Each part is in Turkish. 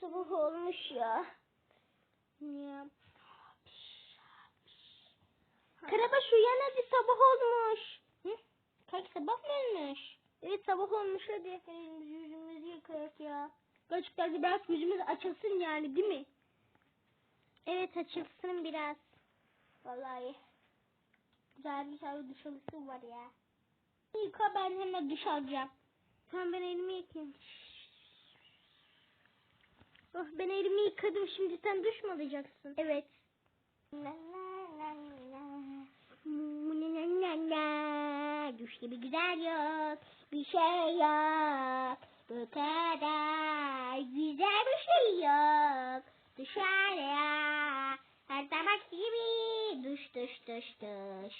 Sabah olmuş ya. Ya. Karabaş uyan hadi sabah olmuş. Hı? Kaç sabah mı olmuş? Evet sabah olmuş hadi. Elimizi yüzümüzü yıkayak ya. De biraz yüzümüz açılsın yani değil mi? Evet açılsın biraz. Vallahi. Güzel bir tane duş alısı var ya. Yıka ben hemen duş alacağım. Tamam ben elimi yıkayayım. Oh ben elimi yıkadım şimdi sen duş mu alacaksın? Evet. Duş gibi güzel yok. Bir şey yok. Bu kadar güzel bir şey yok. Dışarıya her zaman gibi duş duş duş duş.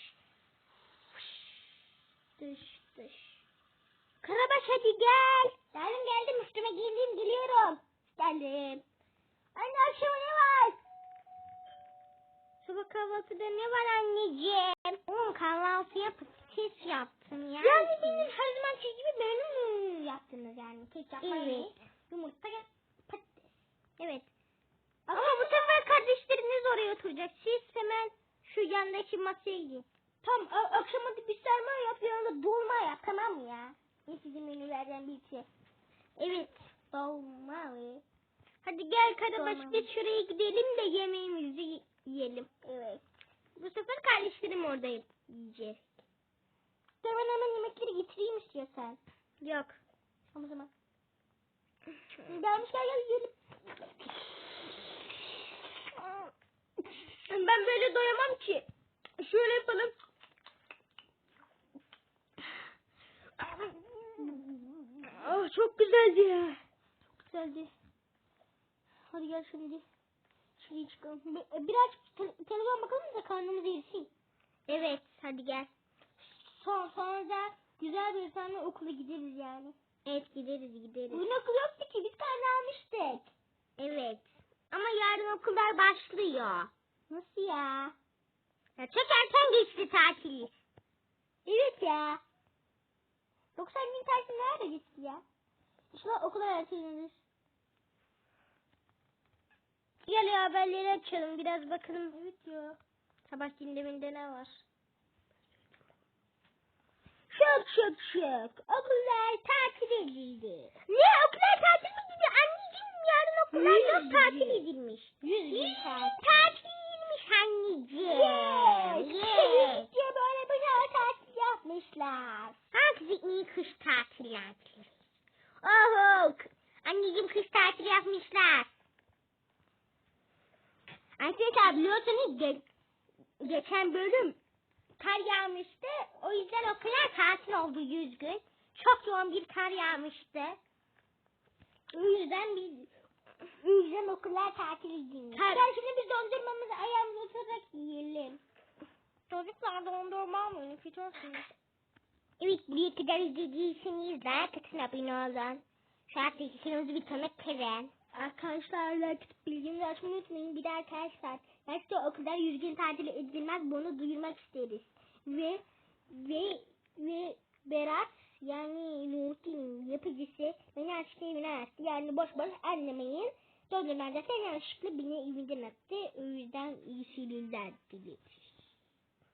Duş duş. Karabaş hadi gel. Geldim geldim üstüme giyindim geliyorum. Geldim. Anne akşama ne var? Sabah kahvaltıda ne var anneciğim? Oğlum kahvaltı yapıp pis yaptım ya. Yani benim her zaman gibi benim yaptınız yani. Kek yapmayı. Evet. Yumurta patates. Evet. Ama bu sefer kardeşleriniz oraya oturacak. Siz hemen şu yandaki masaya gidin. Tam a- akşama da bir sarma yap yanında dolma yap tamam mı ya? Ne sizin menülerden birisi. Evet. Dolma ve Hadi biz şuraya gidelim de yemeğimizi yiyelim. evet. Bu sefer kardeşlerim orada yiyecek. De ben hemen yemekleri getireyim istiyorsan. Yok. O zaman. Gelmişler gel yiyelim. Ben böyle doyamam ki. Şöyle yapalım. Oh, çok güzeldi ya. Güzeldi. Hadi gel şimdi. Şuraya çıkalım. Bir- Biraz te- televizyon bakalım da karnımız erisin. Evet, hadi gel. Son, sonra da güzel bir tane okula gideriz yani. Evet, gideriz gideriz. Bugün okul yoktu ki biz karne almıştık. Evet. Ama yarın okullar başlıyor. Nasıl ya? Ya çok erken geçti tatil. Evet ya. 90 gün tatil nerede gitti ya? İnşallah okula ertelenir. Gel ya haberleri açalım biraz bakalım. Evet ya. Sabah gündeminde ne var? Şok şok şok. Okullar tatil edildi. Ne okullar tatil mi gidiyor? Anneciğim yarın okullar Yüz yok tatil edilmiş. Yüz gün Yee, tatil. Tatilmiş anneciğim. Yes. Yes. diye böyle bir tane tatil yapmışlar. Hangi iyi kış tatili yapmış? Oho. Anneciğim kış tatili yapmışlar. Arkadaşlar biliyorsunuz ge- geçen bölüm kar yağmıştı. O yüzden okullar tatil oldu 100 gün. Çok yoğun bir kar yağmıştı. O yüzden biz O yüzden okullar tatil edilmiş. Kar- Gel şimdi biz dondurmamızı ayağımıza oturarak yiyelim. Çocuklar dondurma almayın. Kötü Evet buraya kadar izlediyseniz like atın abone olun. Şu an bir tanık kırın. Arkadaşlar like atıp bildirimleri açmayı unutmayın. Bir de arkadaşlar belki okulda 100 gün tatil edilmez bunu duyurmak isteriz. Ve ve ve Berat yani Nurgül'ün yapıcısı beni açtı evine attı. Yani boş boş anlamayın. Dondurma zaten yanlışlıkla beni evinden attı. O yüzden iyi seyirler dileriz.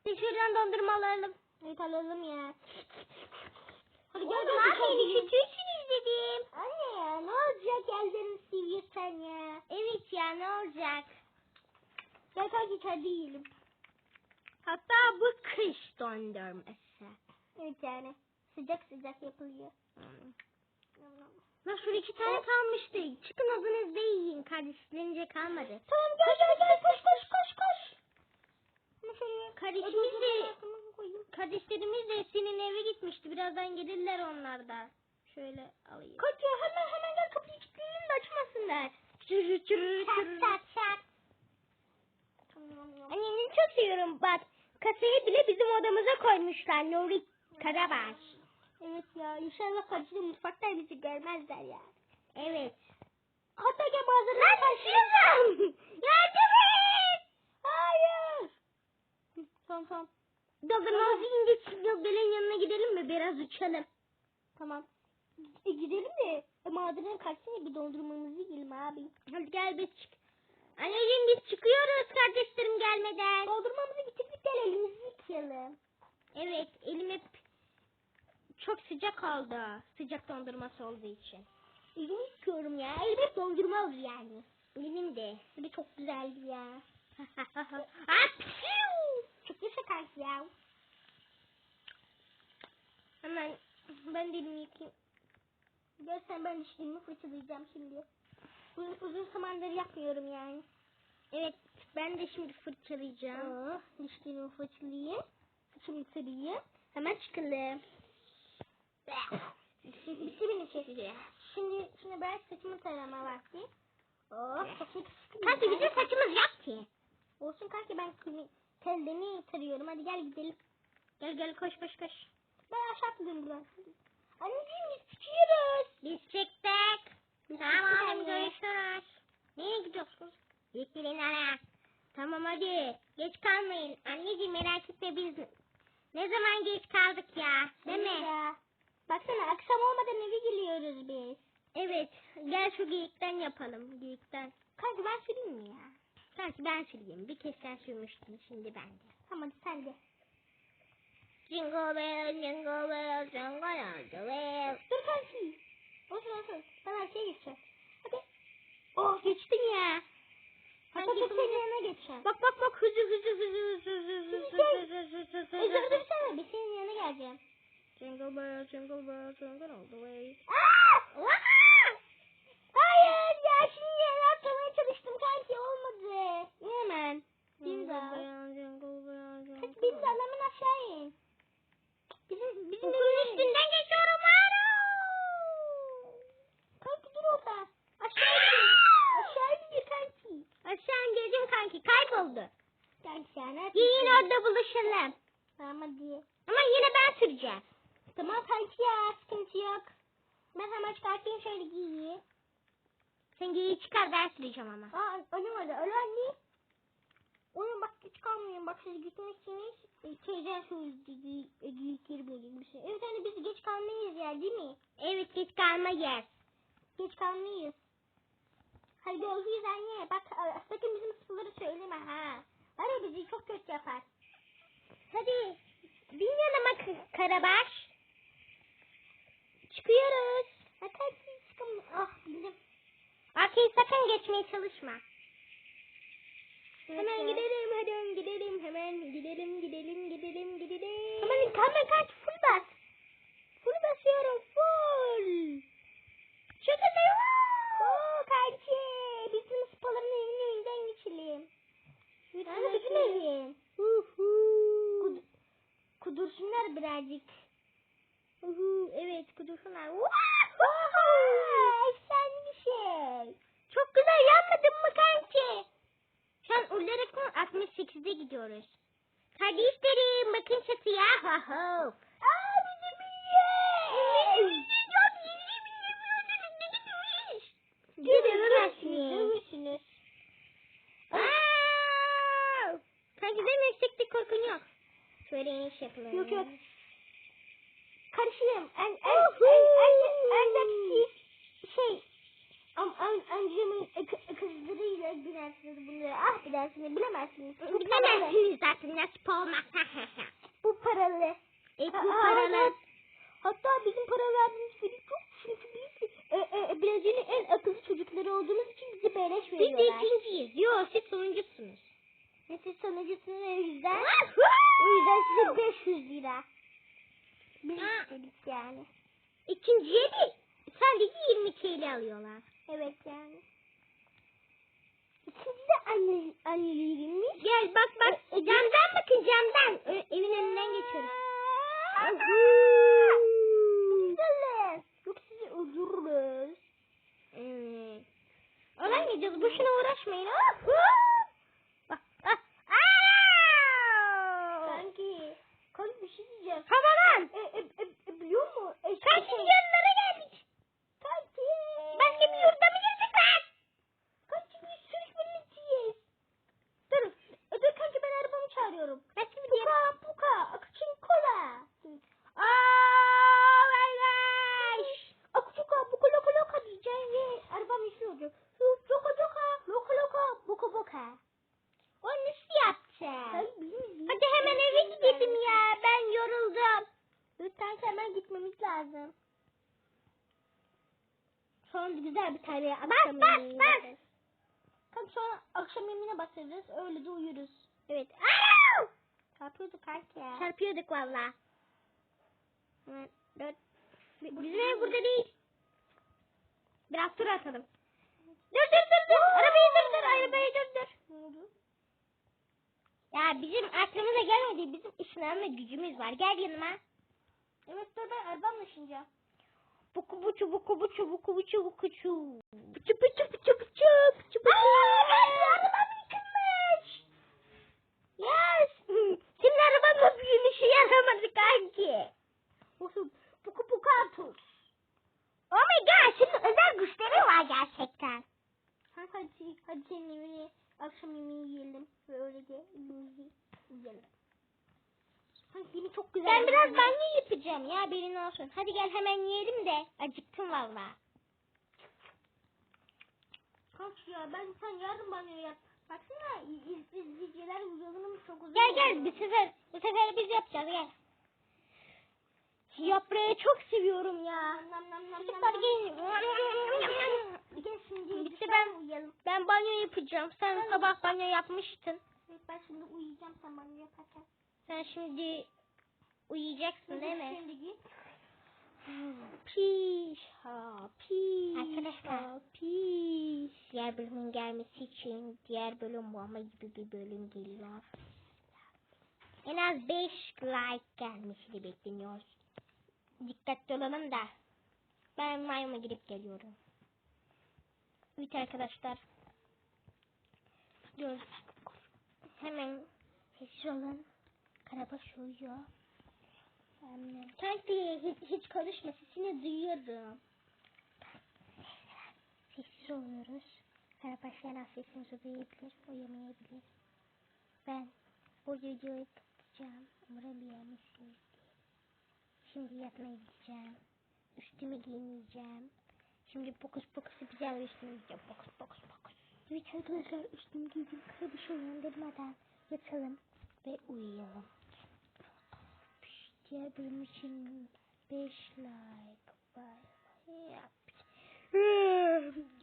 Biz şuradan dondurma alalım. Evet alalım ya. Hadi Oğlum gel abi bakalım. üşütürsünüz dedim. Anne ya ne olacak ellerini seviyorsan ya. Evet ya ne olacak? Gel kanki hadi yiyelim. Hatta bu kış dondurması. Evet yani. Sıcak sıcak yapılıyor. Lan şurada iki tane kalmıştı. Çıkın odanızda yiyin. Kardeşlerince kalmadı. Tamam gel gel gel koş koş koş koş. Şöyle Kardeşimiz de, kardeşlerimiz de senin eve gitmişti. Birazdan gelirler onlar da. Şöyle alayım. Kaç ya hemen hemen de açmasınlar. Çırr çırr Çat çat. Annemi çok seviyorum bak. Kasayı bile bizim odamıza koymuşlar. Nuri Karabaş. Evet ya inşallah kardeşim mutfakta bizi görmezler ya. Evet. Hatta gel Lan düşüyorum. Yardım et. Hayır. Tamam tamam. Dondurmamızı yiyince Çingöbel'in yanına gidelim mi? Biraz uçalım. Tamam. E, gidelim de madene kaçsana bir dondurmamızı yiyelim abi. Hadi gel biz çık. Anneciğim biz çıkıyoruz kardeşlerim gelmeden. Dondurmamızı bitirdik gel elimizi yıkayalım. Evet elim hep çok sıcak oldu. Sıcak dondurması olduğu için. Elimi yıkıyorum ya. Elim hep dondurma olur yani. Benim de. De çok güzeldi ya. Çok yaşa ya. Hemen ben de elimi yıkayayım. Görsen ben dişlerimi fırçalayacağım şimdi. Uzun, uzun zamandır yapmıyorum yani. Evet ben de şimdi fırçalayacağım. Oh, dişlerimi fırçalayayım. Saçımı sarayım. Hemen çıkalım. Bitti benim şey. Şimdi, şimdi ben saçımı tarama vakti. Oh, saçımı. Kanki bizim saçımız yok ki. Olsun kanki ben kimi- tellerini tarıyorum. Hadi gel gidelim. Gel gel koş koş koş. Ben aşağı atlıyorum buradan. Anneciğim çıkıyoruz. Biz çıktık. Tamam görüşürüz. Nereye gidiyorsunuz? Gitmeyin ara. Tamam hadi. Geç kalmayın. Anneciğim merak etme biz ne zaman geç kaldık ya. Değil mi? Ya. Baksana akşam olmadan eve geliyoruz biz. Evet. Gel şu geyikten yapalım. Geyikten. Kanka ben süreyim mi ya? Sanki ben süreyim. Bir kez sen sürmüştün. Şimdi ben de. Tamam hadi sen de. Jingle bell, jingle bell, jingle all the way. Dur kanki. Olsun olsun. Ben arkaya geçeceğim. Hadi. Oh geçtin ya. Hatta dur senin yanına geçeceğim. Bak bak bak hızlı hızlı hızlı hızlı hızlı hızlı hızlı hızlı hızlı Özür dilersene bir senin yanına geleceğim. Jingle bell, jingle bell, jingle all the way. Aa! Aa! Hayır ya şimdi yere atlamaya çalıştım kanki olmadı. Hemen. Jingle Binza. bell, jingle bell, jingle Kanki binza hemen aşağı in. Bizim, bizim Okulun evin üstünden geçiyorum. Alo. Kanki dur orada. Aşağı in. Aşağı in kanki. Aşağı indirdim kanki. Kayboldu. Kanki ya ne Yiyin yapıyorsun? orada buluşalım. Tamam hadi. Ama yine ben süreceğim. Tamam kanki ya sıkıntı yok. Hemen çıkartayım şöyle giyi. Sen geyiği çıkar ben süreceğim ama. Aa annem öyle öyle anne. Oğlum bak geç kalmayın bak siz gitmişsiniz. E, teyzen söyledi giyikleri böyle bir şey. Evet anne biz geç kalmayız ya değil mi? Evet geç kalmayız. Geç kalmayız. Hadi görüşürüz anne. Bak e, sakın bizim sıfırları söyleme ha. Var ya bizi çok kötü yapar. Hadi. Bin yanıma Karabaş. Çıkıyoruz. Hadi hadi çıkalım. Ah bildim. Arkayı sakın geçmeye çalışma. Hemen gidelim hadi gidelim hemen gidelim gidelim gidelim gidelim. Hemen hemen kaç full bas. Full basıyorum full. Hızlı. Oo kanki. Bizim spaların evinin önünden geçelim. Yani bizim evin. Kud- kudursunlar birazcık. Uhu, evet kudursunlar. Oha! Efsane bir şey. Çok güzel yanmadın mı kanki? Şu an Ullerak'ın 68'de gidiyoruz. Kardeşlerim bakın çatıya. Ha ha. Aa bizim ev. Göremezsiniz. Görürsünüz. Aa! Kanki benim yükseklik korkun yok. Şöyle iniş yapalım. Yok yok. Karışığım. En en en en en şey am am amcamın kı- kızlarıyla bilersiniz bilemezsiniz. Bu paralı. Bilemezsiniz zaten nasip olmaz. Bu paralı. e bu Aa, paralar. evet. Hatta bizim para verdiğimiz film çok çünkü biz e, e, Brezilya'nın en akıllı çocukları olduğumuz için bize beleş Biz de veriyorlar. ikinciyiz. Yok siz sonuncusunuz. Ve siz sonucusunuz o yüzden. O yüzden size 500 lira. Biz Ha. istedik yani. İkinciye de sadece 20 TL alıyorlar. Evet yani. İkinci de anne, annelerimiz. Gel bak bak camdan bakın camdan. Ö- evin önünden geçiyoruz. Güzeller. Yok sizi öldürürüz. Evet. Olan gideceğiz. Boşuna uğraşmayın. Bak, ah, aa! Kanki. Kanki bir şey diyeceğim. Havalan. E, e, e, e, biliyor musun? E, Kanki şey- yanlara geldik. Kanki. Başka bir yurda mı girdik lan? Kanki biz sürüşmeliyiz. Dur. E, dur kanki ben arabamı çağırıyorum. Nasıl bir Puka puka. Akçın kola. Oh my gosh. Sonra güzel bir tane akşam bas yemeği bas. sonra akşam yemeğine basarız. Öyle de uyuruz. Evet. Alo! Çarpıyorduk kanka ya. Çarpıyorduk valla. Dört. Bizim ev burada değil. Biraz tur atalım. Dur dur dur dur. Arabayı dur dur. Arabayı dur dur. Ne oldu? Ya bizim aklımıza gelmedi. Bizim ışınlanma gücümüz var. Gel yanıma. Evet dur ben arabanla ışınacağım. Buku buçu buku buçu buku buçu buku çu. Buçu buçu buçu buçu buçu buçu. Arabam yıkılmış. Yes. Senin arabanın bir işe yaramadı kanki. Olsun. Puku puku atus. Oh my god. Senin özel güçlerin var gerçekten. Kanka hadi, hadi senin evine akşam yemeği yiyelim. Ve öyle de evimizi yiyelim. Kanka yine çok güzel. Ben biraz yemek. Yapacağım ya haberin olsun. Hadi gel hemen yiyelim de. Acıktım valla. Kanka ya ben sen yarın banyo yap. Baksana iz, iz, izleyiciler uzanım çok uzun. Gel gel bu sefer bu sefer biz yapacağız gel. Yaprağı çok seviyorum ya. Çocuklar gelin. Gel şimdi Bitti ben uyuyalım. ben banyo yapacağım. Sen sabah banyo yapmıştın. Ben şimdi uyuyacağım sen banyo yaparken. Sen şimdi uyuyacaksın değil mi? Şimdi git. Piş ha piş. Arkadaşlar. ha, piş. Diğer bölümün gelmesi için diğer bölüm bu ama gibi bir bölüm geliyor. En az 5 like gelmesi bekleniyor. Dikkatli olalım da. Ben mayma gidip geliyorum. Evet arkadaşlar. Dur. Hemen sessiz olun. Karabaş uyuyor. Kanki hiç, hiç konuşma sesini duyuyorum. Sessiz oluyoruz. Karabaş yana sesimizi duyabilir, uyamayabilir. Ben bu videoyu kapatacağım. Umarım beğenmişsiniz. Şimdi yatmaya gideceğim. Üstümü giyineceğim. Şimdi pokus pokus yapacağım ve üstümü giyeceğim. Pokus pokus pokus. Evet arkadaşlar üstümü giydim. Karabaşı uyandırmadan yatalım ve uyuyalım. Diğer bölüm için 5 like. Bye. Yap.